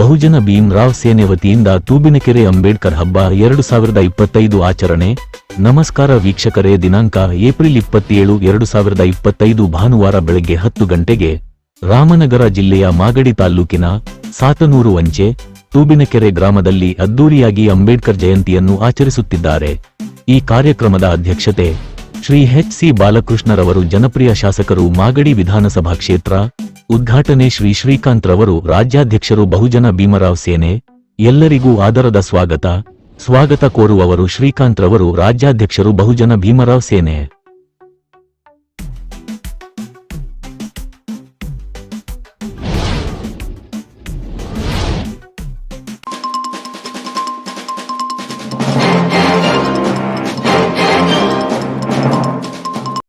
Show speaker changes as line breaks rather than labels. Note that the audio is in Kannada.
ಬಹುಜನ ಭೀಮ್ರಾವ್ ಸೇನೆ ವತಿಯಿಂದ ತೂಬಿನಕೆರೆ ಅಂಬೇಡ್ಕರ್ ಹಬ್ಬ ಎರಡು ಸಾವಿರದ ಇಪ್ಪತ್ತೈದು ಆಚರಣೆ. ನಮಸ್ಕಾರ ವೀಕ್ಷಕರೇ, ದಿನಾಂಕ ಏಪ್ರಿಲ್ ಇಪ್ಪತ್ತೇಳು, ಎರಡು ಸಾವಿರದ ಇಪ್ಪತ್ತೈದು ಭಾನುವಾರ ಬೆಳಗ್ಗೆ ಹತ್ತು ಗಂಟೆಗೆ ರಾಮನಗರ ಜಿಲ್ಲೆಯ ಮಾಗಡಿ ತಾಲ್ಲೂಕಿನ ಸಾತನೂರು ವಂಚೆ ತೂಬಿನಕೆರೆ ಗ್ರಾಮದಲ್ಲಿ ಅದ್ದೂರಿಯಾಗಿ ಅಂಬೇಡ್ಕರ್ ಜಯಂತಿಯನ್ನು ಆಚರಿಸುತ್ತಿದ್ದಾರೆ. ಈ ಕಾರ್ಯಕ್ರಮದ ಅಧ್ಯಕ್ಷತೆ ಶ್ರೀ ಎಚ್ ಸಿ ಬಾಲಕೃಷ್ಣರವರು, ಜನಪ್ರಿಯ ಶಾಸಕರು ಮಾಗಡಿ ವಿಧಾನಸಭಾ ಕ್ಷೇತ್ರ ಉದ್ಘಾಟನೆ ಶ್ರೀ ಶ್ರೀಕಾಂತ್ ರವರು, ರಾಜ್ಯಾಧ್ಯಕ್ಷರು ಬಹುಜನ ಭೀಮರಾವ್ ಸೇನೆ, ಎಲ್ಲರಿಗೂ ಆದರದ ಸ್ವಾಗತ. ಸ್ವಾಗತ ಕೋರುವವರು ಶ್ರೀಕಾಂತ್ ರವರು, ರಾಜ್ಯಾಧ್ಯಕ್ಷರು ಬಹುಜನ ಭೀಮರಾವ್ ಸೇನೆ.